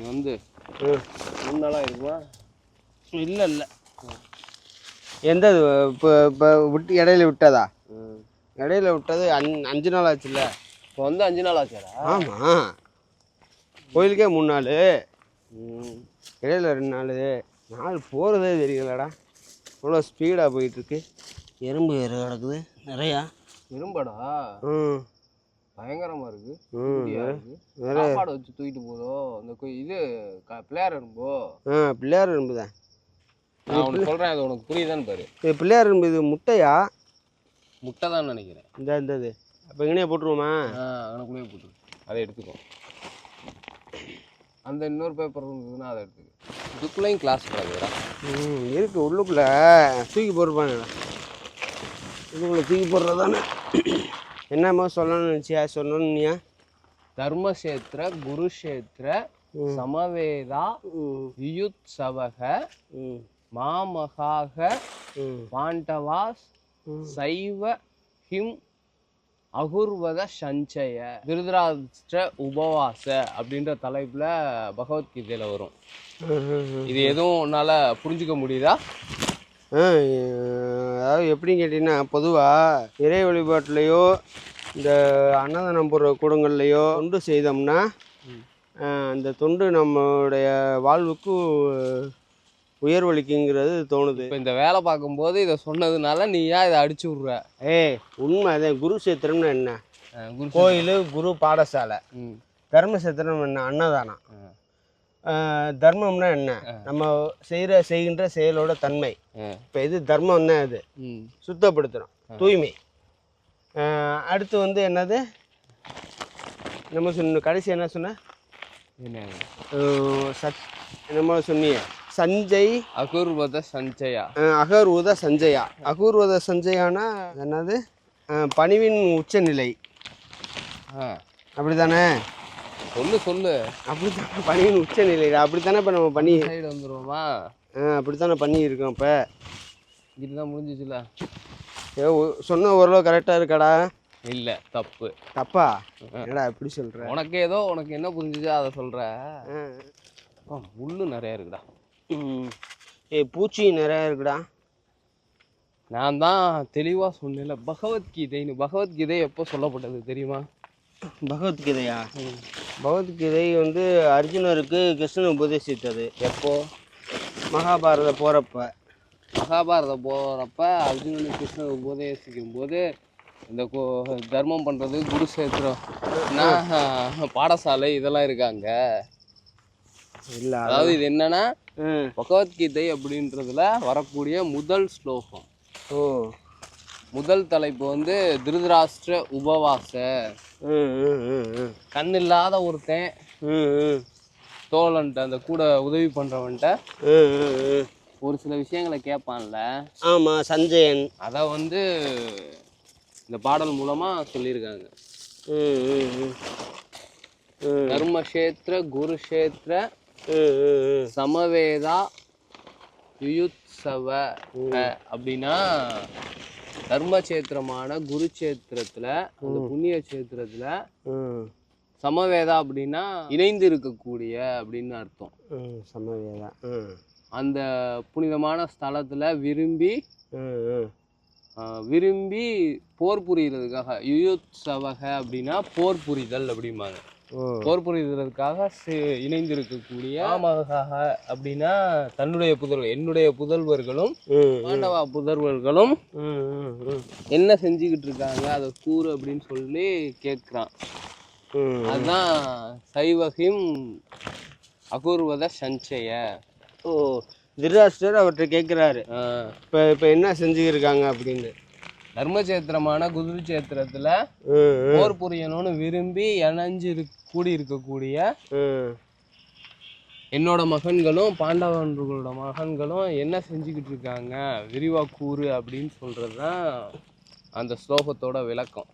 இது வந்து ம் மூணு நாளாக இருக்குமா இல்லை இல்லை எந்த இது இப்போ இப்போ விட்டு இடையில விட்டதா? ம் இடையில விட்டது அஞ் அஞ்சு நாள் ஆச்சுல்ல? இப்போ வந்து அஞ்சு நாள் ஆச்சாடா? ஆமாம் கோயிலுக்கே மூணு நாள். ம். இடையில ரெண்டு நாள். நாள் போகிறதே தெரியலடா. இவ்வளோ ஸ்பீடாக போயிட்டுருக்கு. எறும்பு வேறு கிடக்குது நிறையா. இரும்படா ம். பயங்கரமா இருக்கு. சாப்பாடு வச்சு தூக்கிட்டு போதோ இந்த இது பிள்ளையார் எறும்போ? ஆ பிள்ளையார் எறும்பு தான். நான் உனக்கு சொல்றேன் அது உனக்கு புரியுதான்னு பாரு. இது பிள்ளையார் எறும்பு இது முட்டையா? முட்டை தான் நினைக்கிறேன். இந்த இந்த இது. அப்போ இங்கனே போட்டுருவோமா? ஆ அங்கனக்குள்ளேயே போட்டு அதை எடுத்துக்கோ. அந்த இன்னொரு பேப்பர் இருந்ததுன்னா அதை எடுத்துக்கோ. இதுக்குள்ளேயும் கிளாஸ் கிடக்குதுடா ம் இருக்கு உள்ளுக்குள்ளே. தூக்கி போட்டுருப்பாங்க இதுக்குள்ளே தூக்கி போடுறது தானே என்னம்மா சொல்லணும்னு நினச்சியா? சொல்லணும்னியா தர்மக்ஷேத்திர குருஷேத்திர. சமவேதா ம். யுயுத்சவக ம். மாமகாக பாண்டவாஸ். சைவ ஹிம் அகுர்வத சஞ்சய திருதராஷ்டிர உபவாச அப்படின்ற தலைப்புல பகவத்கீதையில வரும். இது எதுவும் உன்னால புரிஞ்சுக்க முடியுதா? அதாவது எப்படின்னு கேட்டிங்கன்னா பொதுவாக இறை வழிபாட்டுலையோ இந்த அன்னதானம் போடுற கூடங்கள்லையோ தொண்டு செய்தோம்னா அந்த தொண்டு நம்மளுடைய வாழ்வுக்கு உயர்வளிக்குங்கிறது தோணுது. இப்போ இந்த வேலை பார்க்கும்போது இதை சொன்னதுனால நீ ஏன் இதை அடிச்சு விட்ற? ஏய் உண்மை அதே குரு சேத்திரம்னு என்ன? கோயில் குரு பாடசாலை. ம். தர்ம சேத்திரம் என்ன? அன்னதானம். தர்மம்னா என்ன? நம்ம செய்கிற செய்கின்ற செயலோட தன்மை. இப்போ இது தர்மம் தான் ம். சுத்தப்படுத்துகிறோம் தூய்மை. அடுத்து வந்து என்னது? நம்ம சொன்ன கடைசி என்ன சொன்ன? சத் என்னமோ சொன்னிய. சஞ்சய் அகுர்வத சஞ்சயா. அகர்வத சஞ்சயா. அகூர்வத சஞ்சயானா என்னது? பணிவின் உச்சநிலை. அப்படி தானே சொல்லு சொல்லு. அப்படி தானே பணிவின் உச்சநிலை அப்படி தானே இப்போ நம்ம பண்ணி சைடு வந்துருவோமா? அப்படி தானே பண்ணியிருக்கோம் இப்போ. இதுதான் முடிஞ்சிச்சுல. சொன்ன ஓரளவு கரெக்டாக இருக்காடா? இல்லை தப்பு. தப்பா? என்னடா எப்படி சொல்கிற உனக்கு ஏதோ உனக்கு என்ன புரிஞ்சுச்சோ அதை சொல்ற? ஆ, முள்ளு நிறைய இருக்குடா. ஏய் பூச்சி நிறையா இருக்குடா. நான் தான் தெளிவாக சொன்னேன்ல பகவத்கீதைன்னு பகவத்கீதை எப்போ சொல்லப்பட்டது தெரியுமா? பகவத்கீதையா? பகவத்கீதை வந்து அர்ஜுனருக்கு கிருஷ்ணன் உபதேசித்தது. எப்போ? மகாபாரத போகிறப்ப மகாபாரதம் போகிறப்ப அர்ஜுனனுக்கு கிருஷ்ணன் உபதேசிக்கும் போது இந்த கோ- தர்மம் பண்ணுறது குருஷேத்திரம் பாடசாலை இதெல்லாம் இருக்காங்க. இல்லை அதாவது இது என்னன்னா பகவத்கீதை அப்படின்றதுல வரக்கூடிய முதல் ஸ்லோகம். ஓ. முதல் தலைப்பு வந்து திருதராஷ்டிர உபவாச. கண் இல்லாத ஒருத்தன் தோழன்ட்ட அந்த கூட உதவி ம் ஒரு சில விஷயங்களை கேட்பான்ல. ஆமாம் சஞ்சயன். அதை வந்து இந்த பாடல் மூலமாக சொல்லியிருக்காங்க. தர்மக்ஷேத்திர குருஷேத்திர சமவேதா யுயுத்சவ அப்படின்னா தர்மக்ஷேத்திரமான குருக்ஷேத்திரத்துல அந்த புண்ணிய கஷேத்திரத்துல ம் சமவேதா அப்படின்னா இணைந்து இருக்கக்கூடிய அப்படின்னு அர்த்தம். சமவேதா. அந்த புனிதமான ஸ்தலத்துல விரும்பி விரும்பி போர் புரிகிறதுக்காக யுயுத்சவக அப்படின்னா போர் புரிதல் அப்படிம்பாங்க. போர் புரிதலுக்காக சி- இணைந்திருக்கக்கூடிய ஆமகாக அப்படின்னா தன்னுடைய புதல்வர் என்னுடைய புதல்வர்களும் பாண்டவா புதல்வர்களும் என்ன செஞ்சுக்கிட்டு இருக்காங்க அதை கூறு அப்படின்னு சொல்லி கேட்குறான். அதுதான் சைவகிம் அகூர்வத சஞ்சய. ஓ திருராஷ்டர் அவர்கிட்ட கேட்குறாரு. ஆஹ், இப்போ இப்போ என்ன செஞ்சுக்கிருக்காங்க அப்படின்னு. ம் ம் போர் புரியணும்னு விரும்பி இணைஞ்சு கூடி இருக்கக்கூடிய என்னோட மகன்களும் பாண்டவர்களோட மகன்களும் என்ன செஞ்சுக்கிட்டு இருக்காங்க விரிவா கூறு அப்படின்னு சொல்றது தான் அந்த ஸ்லோகத்தோட விளக்கம்.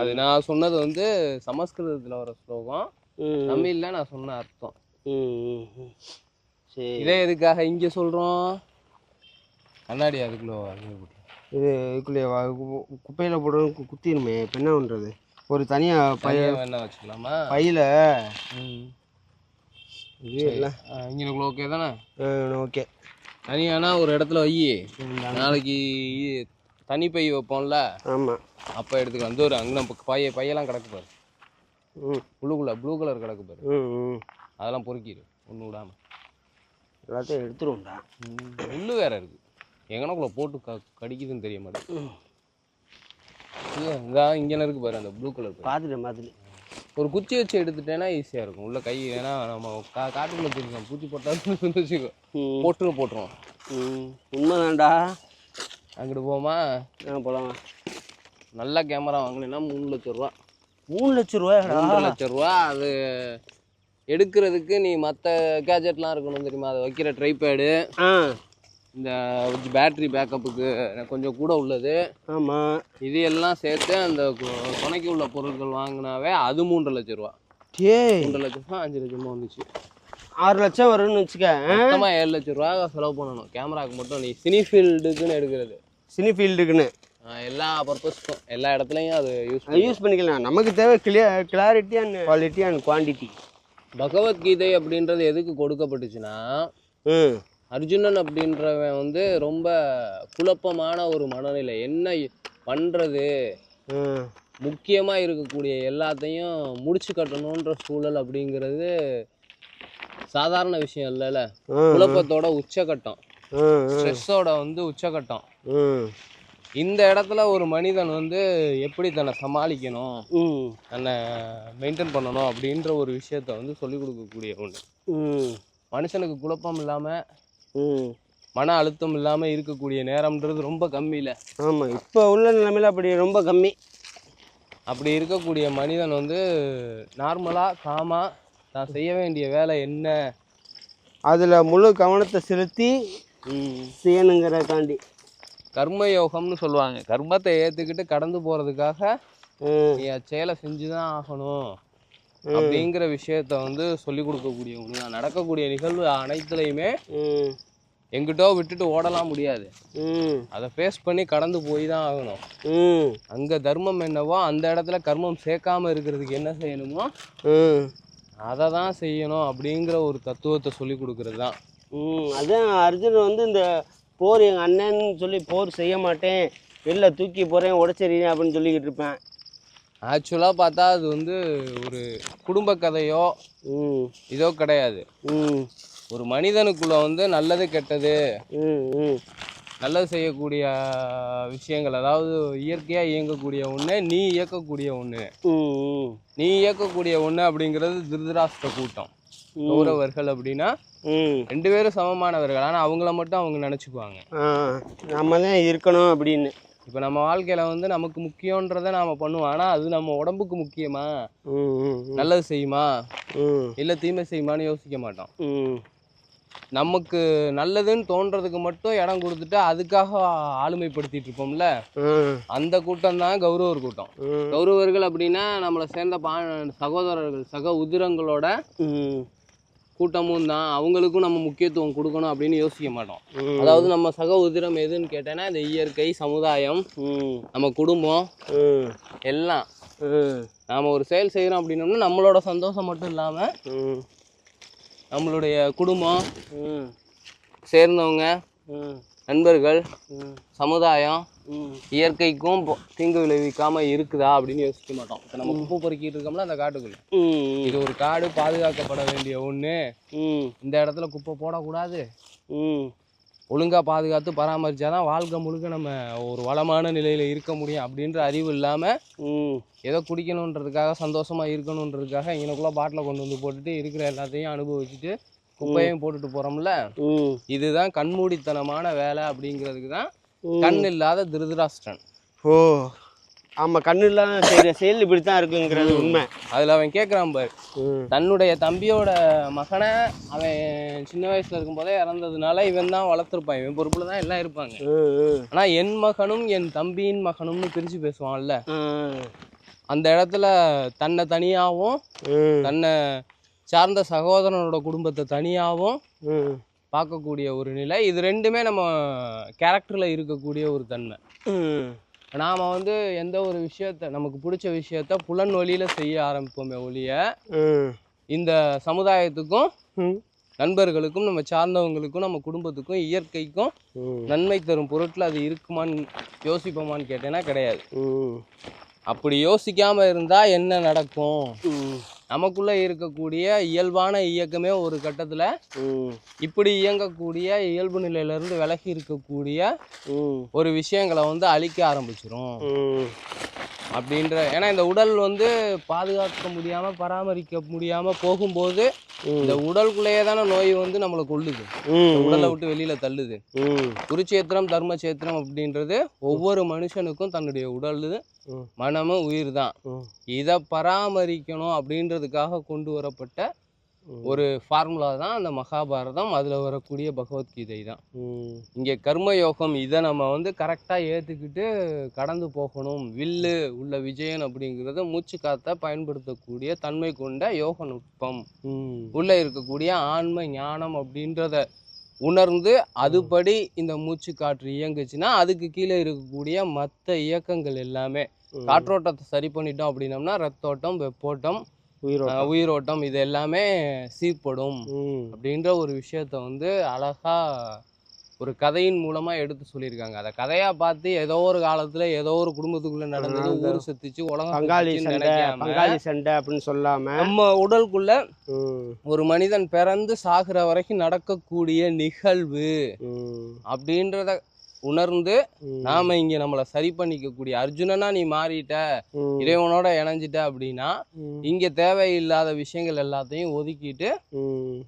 அது நான் சொன்னது வந்து சமஸ்கிருதத்துல வர ஸ்லோகம். தமிழ்ல நான் சொன்ன அர்த்தம். இதே எதுக்காக இங்க சொல்றோம்? கண்ணாடி அதுக்குள்ள. இது இதுக்குள்ளே குப்பையில் போடுறது கு- குத்திருமே இப்போ என்ன பண்ணுறது ஒரு தனியாக பை தனியா வேணா வச்சுக்கலாமா? பையில். ம். இது எல்லாம் இங்கே ஓகே தானே? ஓகே தனியானா ஒரு இடத்துல வை. நாளைக்கு தனி பை வைப்போம்ல? ஆமாம் அப்போ எடுத்துக்கலாம். வந்து ஒரு அங்கே நம்ம பைய பையெல்லாம் கிடக்கு பாரு. ம். ப்ளூக்குள்ள ப்ளூ கலர் கிடக்கு பாரு. அதெல்லாம் பொறுக்கிடு. ஒன்று விடாம. எல்லாத்தையும் எடுத்துருவோம்டா. முள்ளு வேற இருக்கு. எங்கனக்குள்ள போட்டு க கடிக்குதுன்னு தெரிய மாட்டேங்குது. இங்கே இங்கே இருக்கு பாரு அந்த ப்ளூ கலர் பாரு. பார்த்துட்டேன் பார்த்துட்டேன் ஒரு குச்சி வச்சு எடுத்துட்டேன்னா ஈஸியாக இருக்கும். உள்ள கை ஏன்னா நம்ம கா காட்டுக்குள்ள வச்சுருக்கோம். பூச்சி போட்டாலும் வச்சுக்கோ. ம். போட்டுன்னு போட்டுருவோம் ம். உண்மைதான்டா. அங்கிட்டு போமா போகலாம் நல்ல கேமரா வாங்கினேன்னா மூணு லட்ச ரூபா. மூணு லட்ச ரூபாயாடா. மூன்று லட்ச ரூபா அது எடுக்கிறதுக்கு நீ மற்ற கேஜெட்லாம் இருக்கணும் தெரியுமா? அதை வைக்கிற ட்ரைபேடு ஆ. இந்த பேட்டரி பேக்கப்புக்கு கொஞ்சம் கூட உள்ளது. ஆமாம் இது எல்லாம் சேர்த்து அந்த துணைக்கு உள்ள பொருட்கள் வாங்கினாவே அது மூன்றரை லட்ச ரூபா. டேய். மூன்றரை லட்சமா அஞ்சு லட்சமா வந்துச்சு. ஆறு லட்சம் வரும்னு வச்சுக்க? மொத்தமாக ஏழு லட்ச ரூபா செலவு பண்ணணும். கேமராக்கு மட்டும் நீ சினி ஃபீல்டுக்குன்னு எடுக்கிறது. சினி ஃபீல்டுக்குன்னு ஆஹ் எல்லா பர்பஸ்க்கும் எல்லா இடத்துலையும் அது யூஸ் யூஸ் பண்ணிக்கலாம். நமக்கு தேவை clear clarity and quality and quantity Bhagavad Gita அப்படின்றது எதுக்கு கொடுக்கப்பட்டுச்சுன்னா ம். அர்ஜுனன் அப்படின்றவன் வந்து ரொம்ப குழப்பமான ஒரு மனநிலை. என்ன பண்ணுறது முக்கியமாக இருக்கக்கூடிய எல்லாத்தையும் முடிச்சு கட்டணுன்ற சூழல் அப்படிங்கிறது சாதாரண விஷயம் இல்லைல்ல? குழப்பத்தோட உச்சகட்டம். ஸ்ட்ரெஸ்ஸோட வந்து உச்சகட்டம். இந்த இடத்துல ஒரு மனிதன் வந்து எப்படி தன்னை சமாளிக்கணும்? தன்னை மெயின்டைன் பண்ணணும் அப்படின்ற ஒரு விஷயத்த வந்து சொல்லிக் கொடுக்கக்கூடிய ஒன்று மனுஷனுக்கு குழப்பம் இல்லாமல் மன அழுத்தம் இல்லாமல் இருக்கக்கூடிய நேரம்ன்றது ரொம்ப கம்மியில். ஆமாம் இப்போ உள்ள நிலைமையில அப்படி ரொம்ப கம்மி. அப்படி இருக்கக்கூடிய மனிதன் வந்து நார்மலாக காமாக தான் செய்ய வேண்டிய வேலை என்ன? அதில் முழு கவனத்தை செலுத்தி செய்யணுங்கிறக்காண்டி கர்ம யோகம்னு சொல்லுவாங்க. கர்மத்தை ஏற்றுக்கிட்டு கடந்து போகிறதுக்காக நீ செயலை செஞ்சு தான் ஆகணும். அப்படிங்கிற விஷயத்த வந்து சொல்லி கொடுக்கக்கூடிய ஒன்று தான் நடக்கக்கூடிய நிகழ்வு அனைத்துலையுமே எங்கிட்டோ விட்டுட்டு ஓடலாம் முடியாது. அதை ஃபேஸ் பண்ணி கடந்து போய் தான் ஆகணும். அங்கே தர்மம் என்னவோ அந்த இடத்துல கர்மம் சேர்க்காம இருக்கிறதுக்கு என்ன செய்யணுமோ அதை தான் செய்யணும் அப்படிங்கிற ஒரு தத்துவத்தை சொல்லி கொடுக்கறது தான். அதான் அர்ஜுன் வந்து இந்த போர் எங்கள் அண்ணன்னு சொல்லி போர் செய்ய மாட்டேன் வெளில தூக்கி போகிறேன் உடச்செறியேன் அப்படின்னு சொல்லிக்கிட்டு இருப்பேன். ஆக்சுவலாக பார்த்தா அது வந்து ஒரு குடும்ப கதையோ இதோ கிடையாது. ஒரு மனிதனுக்குள்ள வந்து நல்லது கெட்டது நல்லது செய்யக்கூடிய விஷயங்கள் அதாவது இயற்கையாக இயங்கக்கூடிய ஒன்று நீ இயக்கக்கூடிய ஒன்று நீ இயக்கக்கூடிய ஒன்று அப்படிங்கிறது திருதராஷ்டிர கூட்டம். கௌரவர்கள் அப்படின்னா ரெண்டு பேரும் சமமானவர்கள். ஆனால் அவங்கள மட்டும் அவங்க நினச்சிக்குவாங்க. நம்ம தான் இருக்கணும் அப்படின்னு. இப்போ நம்ம வாழ்க்கையில் வந்து நமக்கு முக்கியன்றதை நாம் பண்ணுவோம். ஆனால் அது நம்ம உடம்புக்கு முக்கியமா. நல்லது செய்யுமா? இல்லை தீமை செய்யுமான்னு யோசிக்க மாட்டோம். நமக்கு நல்லதுன்னு தோன்றதுக்கு மட்டும் இடம் கொடுத்துட்டு அதுக்காக ஆளுமைப்படுத்திட்டு இருப்போம்ல? அந்த கூட்டம் தான் கௌரவர் கூட்டம். கௌரவர்கள் அப்படின்னா நம்மளை சேர்ந்த பா சகோதரர்கள் சக உதிரங்களோட கூட்டமும் தான் அவங்களுக்கும் நம்ம முக்கியத்துவம் கொடுக்கணும் அப்படின்னு யோசிக்க மாட்டோம். அதாவது நம்ம சக உதிரம் எதுன்னு கேட்டேன்னா இந்த இயற்கை சமுதாயம் நம்ம குடும்பம் எல்லாம். நாம் ஒரு செயல் செய்கிறோம் அப்படின்னோம்னா நம்மளோட சந்தோஷம் மட்டும் இல்லாமல் ம். நம்மளுடைய குடும்பம் ம். சேர்ந்தவங்க ம். நண்பர்கள் சமுதாயம் இயற்கைக்கும் தீங்கு விளைவிக்காம இருக்குதா அப்படின்னு யோசிக்க மாட்டோம். இப்போ நம்ம குப்பை பொறுக்கிட்டு இருக்கோம்ல அந்த காட்டுக்குள்ள. இது ஒரு காடு பாதுகாக்கப்பட வேண்டிய ஒன்று இந்த இடத்துல குப்பை போடக்கூடாது. ஒழுங்காக பாதுகாத்து பராமரிச்சாதான் வாழ்க்கை முழுக்க நம்ம ஒரு வளமான நிலையில் இருக்க முடியும் அப்படின்ற அறிவு இல்லாமல் ஏதோ குடிக்கணுன்றதுக்காக சந்தோஷமாக இருக்கணுன்றதுக்காக இங்கனக்குள்ளே பாட்டில் கொண்டு வந்து போட்டுட்டு இருக்கிற எல்லாத்தையும் அனுபவிச்சுட்டு குப்பையும் போட்டுட்டு போகிறோம்ல ம். இதுதான் கண்மூடித்தனமான வேலை அப்படிங்கிறதுக்கு தான். கண் இல்லாத திருதராஷ்டிரன். ஓ ஆமாம் கண்ணு இல்லாம செய்கிற செயல் இப்படி தான் இருக்குங்கிறது உண்மை. அதில் அவன் கேட்குறான் பாரு. தன்னுடைய தம்பியோட மகனை அவன் சின்ன வயசுல இருக்கும்போதே இறந்ததுனால இவன் தான் வளர்த்துருப்பான். இவன் பொறுப்புல தான் எல்லாம் இருப்பாங்க. ஆனா என் மகனும் என் தம்பியின் மகனும்னு பிரிச்சு பேசுவான்ல. அந்த இடத்துல தன்னை தனியாகவும் ம். தன்னை சார்ந்த சகோதரனோட குடும்பத்தை தனியாகவும் பார்க்கக்கூடிய ஒரு நிலை. இது ரெண்டுமே நம்ம கேரக்டரில் இருக்கக்கூடிய ஒரு தன்மை. நாம் வந்து எந்த ஒரு விஷயத்த நமக்கு பிடிச்ச விஷயத்த புலன் வழியில் செய்ய ஆரம்பிப்போமே ஒழிய இந்த சமுதாயத்துக்கும் நண்பர்களுக்கும் நம்ம சார்ந்தவங்களுக்கும் நம்ம குடும்பத்துக்கும் இயற்கைக்கும் நன்மை தரும் பொருட்கள் அது இருக்குமான்னு யோசிப்போமான்னு கேட்டேன்னா கிடையாது. அப்படி யோசிக்காம இருந்தா என்ன நடக்கும்? நமக்குள்ள இருக்கக்கூடிய இயல்பான இயக்கமே ஒரு கட்டத்துல இப்படி இயங்கக்கூடிய இயல்பு நிலையில இருந்து விலகி இருக்கக்கூடிய ஒரு விஷயங்களை வந்து அழிக்க ஆரம்பிச்சிரும். ம். அப்படின்ற ஏன்னா இந்த உடல் வந்து பாதுகாக்க முடியாம பராமரிக்க முடியாம போகும்போது இந்த உடலுக்குள்ளேயே தானே நோய் வந்து நம்மளை ம் உடலை விட்டு வெளியில தள்ளுது. குருச்சேத்திரம் தர்மச்சேத்திரம் அப்படின்றது ஒவ்வொரு மனுஷனுக்கும் தன்னுடைய உடல். மனமும் உயிர் தான் இதை பராமரிக்கணும் அப்படின்றதுக்காக கொண்டு வரப்பட்ட. ஒரு ஃபார்முலா தான் அந்த மகாபாரதம் அதுல வரக்கூடிய பகவத்கீதை தான். இங்கே கர்மயோகம் இதை நம்ம வந்து கரெக்டாக ஏற்றுக்கிட்டு கடந்து போகணும். வில்லு உள்ள விஜயன் அப்படிங்கிறத மூச்சு காத்த பயன்படுத்தக்கூடிய தன்மை கொண்ட யோக நுட்பம். உள்ளே இருக்கக்கூடிய ஆன்ம ஞானம் அப்படின்றத உணர்ந்து அதுபடி இந்த மூச்சு காற்று இயங்குச்சுன்னா அதுக்கு கீழே இருக்கக்கூடிய மற்ற இயக்கங்கள் எல்லாமே. காற்றோட்டத்தை சரி பண்ணிட்டோம் அப்படின்னம்னா ரத்தோட்டம் வெப்போட்டம் உயிரோட்டம். இது எல்லாமே சீர்படும் அப்படின்ற ஒரு விஷயத்த வந்து அழகா ஒரு கதையின் மூலமா எடுத்து சொல்லியிருக்காங்க. அதை கதையா பார்த்து ஏதோ ஒரு காலத்துல ஏதோ ஒரு குடும்பத்துக்குள்ள நடந்தது ஊர் சுத்திச்சு உலகம் பங்காளி பங்காளி சண்டை அப்படின்னு சொல்லாம. நம்ம உடலுக்குள்ள ஒரு மனிதன் பிறந்து சாகுற வரைக்கும் நடக்கக்கூடிய நிகழ்வு அப்படின்றத உணர்ந்து. நாம இங்க நம்மளை சரி பண்ணிக்கக்கூடிய அர்ஜுனனா நீ மாறிட்ட. இறைவனோட இணைஞ்சிட்ட அப்படின்னா. இங்க தேவையில்லாத விஷயங்கள் எல்லாத்தையும் ஒதுக்கிட்டு.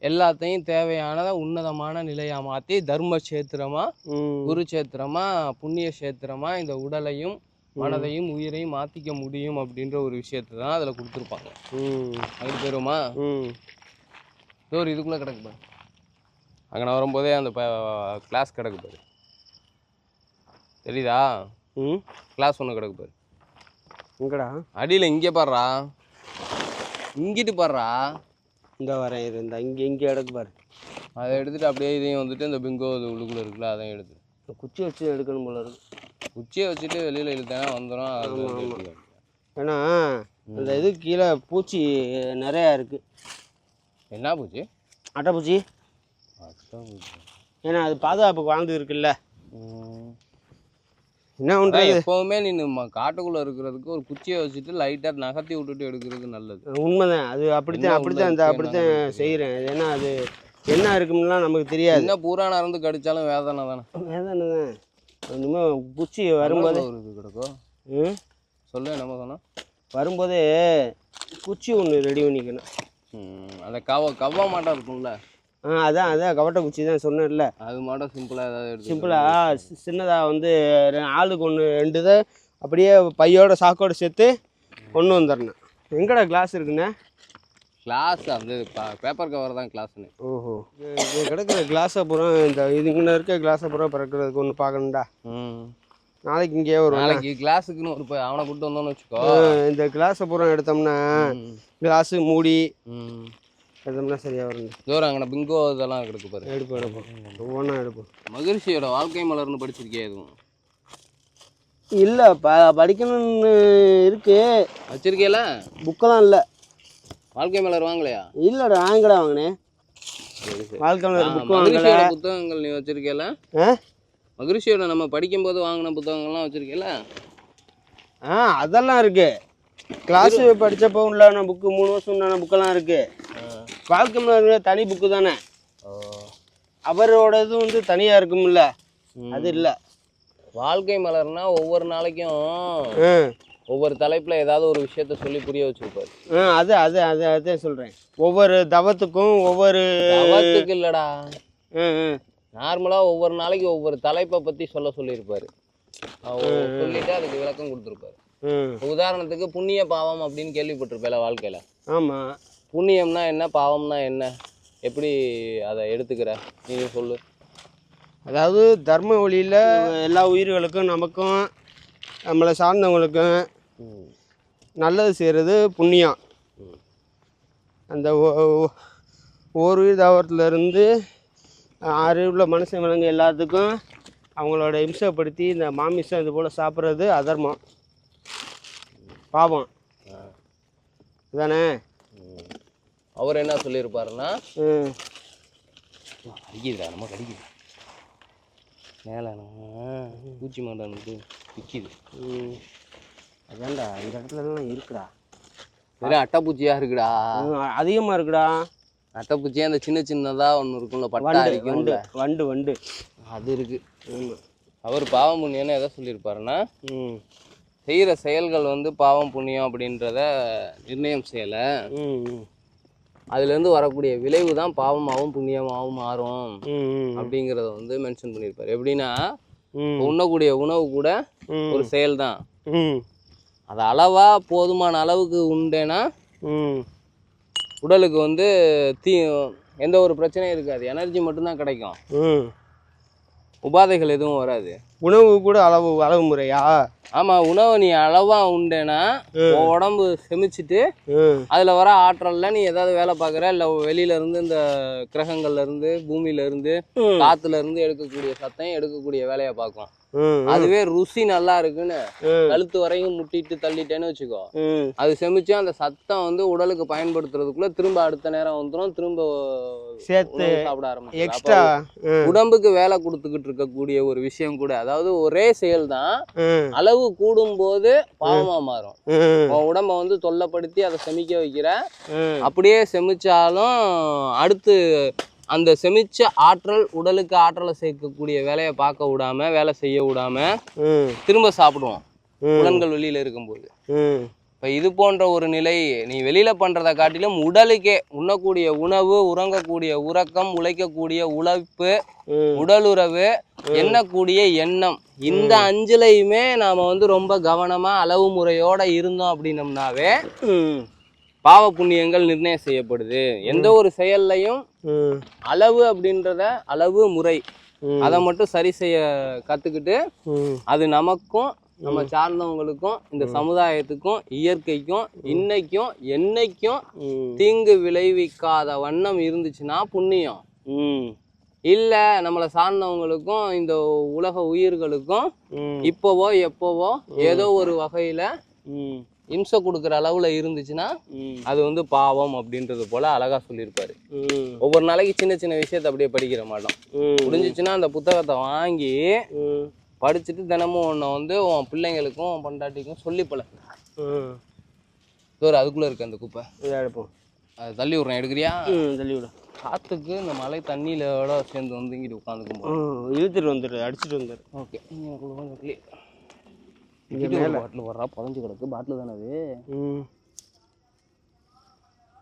எல்லாத்தையும் தேவையான உன்னதமான நிலையா மாத்தி தர்ம கஷேத்திரமா ம். குருச்சேத்திரமா புண்ணிய கஷேத்திரமா இந்த உடலையும் மனதையும் உயிரையும் மாத்திக்க முடியும் அப்படின்ற ஒரு விஷயத்தை தான் அதுல கொடுத்துருப்பாங்க ம். அது பேருமா ஒரு இதுக்குள்ள கிடக்கு பாரு அங்கே நான் வரும்போதே அந்த கிளாஸ் கிடக்கு பாரு தெரியுதா? ம். கிளாஸ் ஒன்று கிடக்கு பாரு. எங்கடா? அடியில் இங்கே பாடுறா இங்கிட்டு பாடுறா இந்த வரேன் இரு இந்த இங்கே இங்கே எடுக்கு பாரு. அதை எடுத்துட்டு அப்படியே இதையும் வந்துட்டு இந்த பிங்கோ இது உள்ளுக்குள்ள இருக்குல்ல அதையும் எடுத்து குச்சி வச்சு எடுக்கணும் போல இருக்கு. குச்சியை வச்சுட்டு வெளியில் இழுத்தேன்னா வந்துடும் அது. ஏன்னா அந்த இது கீழே பூச்சி நிறையா இருக்கு. என்ன பூச்சி? அட்டைப்பூச்சி அதான் பூச்சி. ஏன்னா அது பாதுகாப்புக்கு வாழ்ந்து இருக்குல்ல. என்ன பண்ணுறது எப்பவுமே நீ நம்ம காட்டுக்குள்ள இருக்கிறதுக்கு ஒரு குச்சியை வச்சுட்டு லைட்டா நகர்த்தி விட்டுட்டு எடுக்கிறது நல்லது. உண்மைதான். அது அப்படித்தான் அப்படித்தான் இந்த அப்படித்தான் செய்கிறேன் ஏன்னா அது என்ன இருக்கும்லாம் நமக்கு தெரியாது. என்ன பூரா நறந்து கடிச்சாலும் வேதனை தானே? வேதானே தான். இனிமேல் பூச்சி வரும்போது கிடக்கும் ம் சொல்லு என்ன சொன்னா. வரும்போதே குச்சி ஒன்று ரெடி பண்ணிக்கணும். ம், அந்த கவ கவ்வா மாட்டம் இருக்கும்ல? அதான் அதான் கவட்டை குச்சி தான் சொன்னேன்ல. அது மாட்டம் சிம்பிளா ஏதாவது சிம்பிளாக சின்னதாக வந்து ஆளுக்கு ஒன்று ரெண்டு இதை அப்படியே பையோட சாக்கோட சேர்த்து கொண்டு வந்துடணும் எங்கடா கிளாஸ் இருக்குண்ணே? கிளாஸ் அந்த பேப்பர் கவர் தான் கிளாஸ்னு ஓஹோ. இது கிடக்கிற கிளாஸை பூரா இந்த இது இங்கே இருக்க கிளாஸை பூரா பிறக்கிறதுக்கு ஒன்று பார்க்கணும்டா நாளைக்கு இங்கேயே ஒரு நாளைக்கு கிளாஸுக்குன்னு ஒரு அவனை கூட்டு வந்தோம்னு வச்சுக்கோ. இந்த கிளாஸை பூரா எடுத்தோம்னா கிளாஸு மூடி. எடுத்தோம்னா சரியாக வரும் தூரம் அங்கே பிங்கோ இதெல்லாம் கிடக்கு பாரு. எடுப்போம் எடுப்போம் ஒவ்வொன்றா எடுப்போம் மகிழ்ச்சியோட வாழ்க்கை மலர்னு படிச்சிருக்கியா எதுவும்? இல்லை ப படிக்கணும்னு இருக்கு. வச்சிருக்கேல புக்கெல்லாம் இல்லை. வாழ்க்கை மலர் வாங்கலையா? இல்லைடா வாங்கடா வாங்கினேன். வாழ்க்கை ஆ, புக்கு வாங்கல. புத்தகங்கள் நீ வச்சிருக்கேல மகிழ்ச்சியோட நம்ம படிக்கும்போது வாங்கின புத்தகங்கள்லாம் வச்சிருக்கேல ஆ அதெல்லாம் இருக்கு. கிளாஸ் படிச்சப்போ உள்ளான புக்கு மூணு வருஷம் உண்டான புக்கெல்லாம் இருக்கு. வாழ்க்கை மலர் தனி புக்கு தானே? அவரோட இது வந்து தனியாக இருக்கும்ல? அது இல்லை. வாழ்க்கை மலர்னா ஒவ்வொரு நாளைக்கும் ஒவ்வொரு தலைப்புல ஏதாவது ஒரு விஷயத்த சொல்லி புரிய வச்சிருப்பாரு. ஆ அது அது அது அதே சொல்கிறேன் ஒவ்வொரு தவத்துக்கும் ஒவ்வொரு தவத்துக்கு இல்லடா. ஆ ஆ. நார்மலா ஒவ்வொரு நாளைக்கு ஒவ்வொரு தலைப்பை பத்தி சொல்ல சொல்லியிருப்பாரு. சொல்லிட்டு அதுக்கு விளக்கம் கொடுத்துருப்பாரு. உதாரணத்துக்கு புண்ணிய பாவம் அப்படின்னு கேள்விப்பட்டிருப்பேல வாழ்க்கையில. ஆமாம் புண்ணியம்னா என்ன பாவம்னா என்ன? எப்படி அதை எடுத்துக்கிற? நீங்க சொல்லு. அதாவது தர்ம வழியில் எல்லா உயிர்களுக்கும் நமக்கும் நம்மளை சார்ந்தவங்களுக்கும் நல்லது செய்கிறது புண்ணியம். அந்த ஒரு உயிர் தாவரத்துலேருந்து அறிவுள்ள மனுஷன் விலங்கு எல்லாத்துக்கும் அவங்களோட இம்சப்படுத்தி இந்த மாமிசம் இது போல் சாப்பிட்றது அதர்மம். பாவம். அதானே அவர் என்ன சொல்லியிருப்பாருன்னா ம். கடிக்குதுடா நம்ம கடிக்குது. மேலே பூச்சி மாட்டானுக்கு விற்கிது அதான்டா இந்த இடத்துலலாம் இருக்குடா. வெறும் அட்டைப்பூச்சியாக இருக்குடா. ம், அதிகமா இருக்குடா. அட்டைப்பூச்சியாக அந்த சின்ன சின்னதாக ஒன்று இருக்கும்ல பட்டா வண்டு வண்டு வண்டு அது இருக்கு. ஆமாம் அவர் பாவம் புண்ணியம்னு எதை சொல்லியிருப்பாருன்னா செய்கிற செயல்கள் வந்து பாவம் புண்ணியம் அப்படின்றத நிர்ணயம் செய்யலை. அதுலேருந்து வரக்கூடிய விளைவு தான் பாவமாகவும் புண்ணியமாகவும் மாறும் அப்படிங்கிறத வந்து மென்ஷன் பண்ணியிருப்பாரு. எப்படின்னா உண்ணக்கூடிய உணவு கூட ஒரு செயல் தான். அது அளவா போதுமான அளவுக்கு உண்டேன்னா உடலுக்கு வந்து தீ எந்த ஒரு பிரச்சனையும் இருக்காது. எனர்ஜி மட்டும்தான் கிடைக்கும். உபாதைகள் எதுவும் வராது. உணவு கூட அளவு அளவு முறையா? ஆமா உணவை நீ அளவா உண்டேன்னா உன் உடம்பு செமிச்சிட்டு அதுல வர ஆற்றல்ல நீ ஏதாவது வேலை பார்க்குற இல்ல வெளியில இருந்து இந்த கிரகங்கள்ல இருந்து பூமியில இருந்து. காத்துல இருந்து எடுக்கக்கூடிய சத்தம் எடுக்கக்கூடிய வேலையை பார்க்கும் அதுவே ருசி நல்லா இருக்குன்னு. கழுத்து வரையும் முட்டிட்டு தள்ளிட்டேன்னு வச்சுக்கோ. அது செமிச்சு அந்த சத்தம் வந்து உடலுக்கு பயன்படுத்துறதுக்குள்ள திரும்ப அடுத்த நேரம் வந்துடும் திரும்ப சேர்த்து சாப்பிட ஆரம்பிச்சிடும் எக்ஸ்ட்ரா உடம்புக்கு வேலை கொடுத்துக்கிட்டு இருக்கக்கூடிய ஒரு விஷயம் கூட அதாவது ஒரே செயல் தான் அளவு கூடும் போது பாவமா மாறும். உன் உடம்ப வந்து தொல்லைப்படுத்தி அதை செமிக்க வைக்கிற. அப்படியே செமிச்சாலும் அடுத்து அந்த செமிச்ச ஆற்றல் உடலுக்கு ஆற்றலை சேர்க்கக்கூடிய வேலையை பார்க்க விடாம வேலை செய்ய விடாம திரும்ப சாப்பிடுவோம். ம். புலன்கள் வெளியில இருக்கும்போது. இப்போ இது போன்ற ஒரு நிலை நீ வெளியில பண்றதை காட்டிலும் உடலுக்கே உண்ணக்கூடிய உணவு உறங்கக்கூடிய உறக்கம் உழைக்கக்கூடிய உழைப்பு உடலுறவு எண்ணக்கூடிய எண்ணம். இந்த அஞ்சுலையுமே நாம வந்து ரொம்ப கவனமா அளவு முறையோட இருந்தோம் அப்படின்னம்னாவே பாவ புண்ணியங்கள் நிர்ணயம் செய்யப்படுது. எந்த ஒரு செயல்லையும் அளவு அப்படின்றத அளவு முறை. அதை மட்டும் சரி செய்ய கத்துக்கிட்டு அது நமக்கும் நம்ம சார்ந்தவங்களுக்கும் இந்த சமுதாயத்துக்கும் இயற்கைக்கும் இன்னைக்கும் என்னைக்கும் தீங்கு விளைவிக்காத வண்ணம் இருந்துச்சுன்னா புண்ணியம். இல்ல நம்மளை சார்ந்தவங்களுக்கும் இந்த உலக உயிர்களுக்கும் இப்போவோ எப்போவோ ஏதோ ஒரு வகையில இம்சை கொடுக்குற அளவுல இருந்துச்சுன்னா அது வந்து பாவம் அப்படின்றது போல அழகா சொல்லியிருப்பாரு. ஒவ்வொரு நாளைக்கு சின்ன சின்ன விஷயத்தை அப்படியே படிக்கிற மாட்டோம். முடிஞ்சிச்சுன்னா அந்த புத்தகத்தை வாங்கி படிச்சுட்டு தினமும் ஒன்றை வந்து உன் பிள்ளைங்களுக்கும் உன் பொண்டாட்டிக்கும் சொல்லி பழகு. சோறு அதுக்குள்ள இருக்கு அந்த குப்பை. எடுப்போம். அது தள்ளி விட்றேன். எடுக்கிறியா? தள்ளி விடு. காத்துக்கு இந்த மழை தண்ணியிலோட சேர்ந்து வந்து இங்கிட்டு உட்காந்துக்கும் இழுத்துட்டு வந்துடு அடிச்சிட்டு வந்துடு ஓகே. இங்க மேல. பாட்டில் வர்றா புதஞ்சு கிடக்கு. பாட்டில் தானே அது? ம்.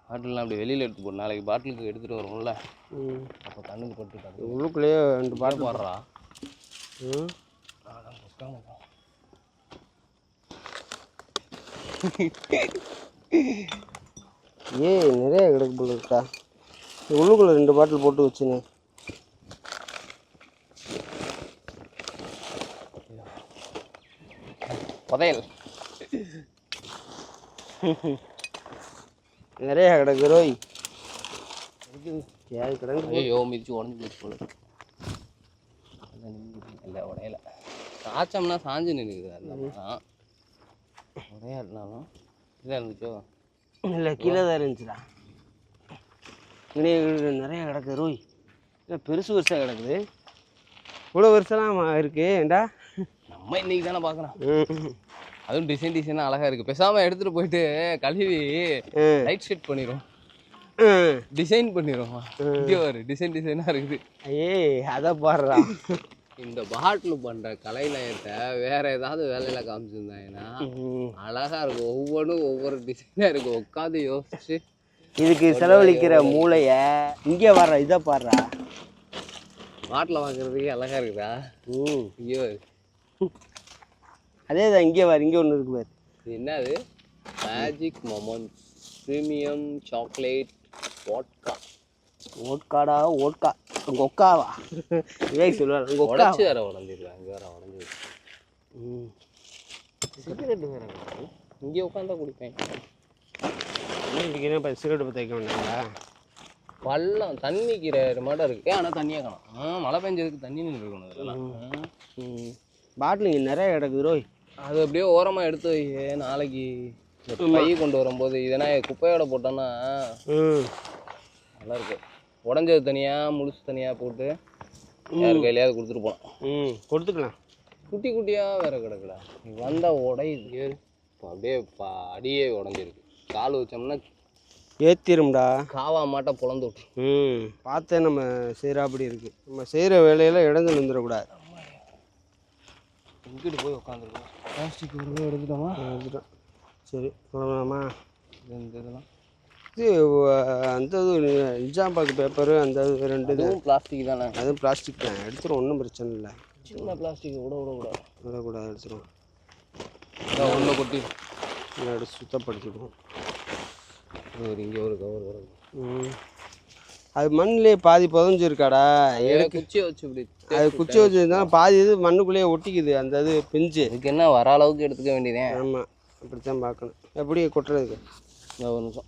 பாட்டில்லாம் அப்படி வெளியில் எடுத்து போடு. நாளைக்கு பாட்டிலுக்கு எடுத்துகிட்டு வருவோம்ல. ம். அப்போ கண்ணுக்கு பட்டு உள்ளுக்குள்ளேயே ரெண்டு பாட்டு போடுறா. ம். ஏய் நிறைய கிடக்கு போல இருக்கா. உள்ளுக்குள்ள ரெண்டு பாட்டில் போட்டு வச்சுனே புதையல் நிறைய கிடக்கு ரோய் ஏழு கிடக்கு ஐயோ மிதிச்சு உடஞ்சி போச்சு போல. இல்ல உடையல. சாச்சோம்னா சாஞ்சு நின்றுக்குது அந்த மரம் உடையாட்டினாலும் இதாக இருந்துச்சோ? இல்லை கீழே தான் இருந்துச்சுடா. இங்கே நிறைய கிடக்கு ரோய் இல்லை பெருசு பெருசாக கிடக்குது. இவ்வளோ பெருசெல்லாம் இருக்கு ஏண்டா? நம்ம இன்னைக்கு தானே பார்க்குறோம் ம். அதுவும் டிசைன் டிசைனாக அழகா இருக்கு. பேசாம எடுத்துட்டு போயிட்டு கழுவி லைட் ஷெட் பண்ணிடும் டிசைன் பண்ணிடும் இங்கே ஒரு டிசைன் டிசைனாக இருக்குது. ஐயே அதை பாடுறா இந்த பாட்டில் பண்ற கலைநயத்தை வேற ஏதாவது வேலையில காமிச்சிருந்தாங்கன்னா. அழகா இருக்கும். ஒவ்வொன்றும் ஒவ்வொரு டிசைனாக இருக்கும். உட்காந்து யோசிச்சு இதுக்கு செலவழிக்கிற மூளைய இங்கே வர்ற இதை பாடுறா பாட்டில் வாங்குறதுக்கே அழகா இருக்குதா? ஐயோ அதே தான் இங்கே வர இங்கே ஒன்று இருக்கு பாரு. இது என்னது? Magic moments premium chocolate vodka ஓட்காடா vodka. உங்கள் ஒக்காவா? விவேக் சொல்லுவார் உங்கள் ஒக்கா உடச்சி வேற உடஞ்சிருக்கா இங்கே வேற உடஞ்சி ம். சிகரெட் வேற. இங்கே உட்காந்தா குடிப்பேன். இதுக்கு என்ன சிகரெட் பற்ற வைக்க வேண்டாங்களா பள்ளம் தண்ணி கீரை மாட்டம் இருக்கு. ஆனால் தண்ணியே காணும்? மழை பெஞ்சதுக்கு தண்ணி நின்று இருக்கணும் இதெல்லாம். பாட்டில் இங்கே நிறைய கிடக்குது ரோய். அது அப்படியே ஓரமாக எடுத்து வை. நாளைக்கு பை கொண்டு வரும்போது இதனா குப்பையோட போட்டோன்னா ம். நல்லா இருக்கு. உடஞ்சது தனியாக முழுசு தனியாக போட்டு யார் கையிலையாவது கொடுத்துட்டு போகலாம் ம் கொடுத்துக்கலாம். குட்டி குட்டியாக வேற கிடக்குடா. நீ வந்த உடையுது அப்படியே அடியே உடஞ்சிருக்கு. கால் வச்சோம்னா ஏற்றிரும்டா காவா மாட்டை பொழந்து விட்டு ம் பார்த்தே நம்ம செய்கிறாப்படி இருக்குது நம்ம செய்கிற வேலையில் இடந்து நின்றுடக்கூடாது இங்கிட்டு போய் உட்காந்துருக்கோம் பிளாஸ்டிக் ஒரு எடுத்துட்டோமா? அதுதான் சரி இது இந்த இதெல்லாம் இது அந்த இது நிஜாம்பாக்கு பேப்பரு அந்த இது ரெண்டு இது. இதுவும் பிளாஸ்டிக் தானே. அதுவும் பிளாஸ்டிக் தான். எடுத்துரும் ஒன்றும் பிரச்சனை இல்லை. சின்ன பிளாஸ்டிக் விட விடக்கூடாது. விடக்கூடாது எடுத்துரும். ஒன்று கொட்டி. நல்லா எடுத்து சுத்தப்படுத்திடுவோம் ஒரு இங்கே ஒரு கவர் வரும். ம். அது மண்ணிலே பாதி புதஞ்சிருக்காடா குச்சியை வச்சு இப்படி அது குச்சி வச்சுருந்தா பாதி இது மண்ணுக்குள்ளேயே ஒட்டிக்குது அந்த இது பிஞ்சு. இதுக்கு என்ன வர அளவுக்கு எடுத்துக்க வேண்டியதே? ஆமாம் அப்படித்தான் பார்க்கணும். எப்படி கொட்டுறதுக்கு. ஒரு நிமிஷம்.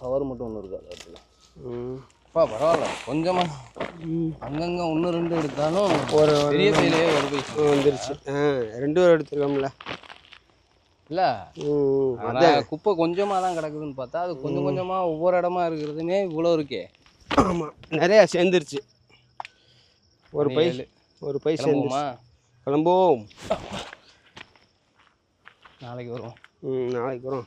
கவர் மட்டும் ஒன்று இருக்கு அது இடத்துல ம். அப்பா பரவாயில்ல. கொஞ்சமா அங்கங்க ஒன்று ரெண்டு எடுத்தாலும் ஒரு பெரிய பையிலேயே ஒரு பை வந்துருச்சு. ஆ ரெண்டு பேர் எடுத்துருக்கோம்ல. இல்ல? குப்பை கொஞ்சமா தான் கிடக்குதுன்னு பார்த்தா அது கொஞ்சம் கொஞ்சமா ஒவ்வொரு இடமா இருக்கிறதுனே இவ்வளோ இருக்கே. ஆமாம் நிறையா சேர்ந்துருச்சு. ஒரு பை. ஒரு பை கிளம்புவோமா? கிளம்புவோம். நாளைக்கு வருவோம். ம் நாளைக்கு வரோம்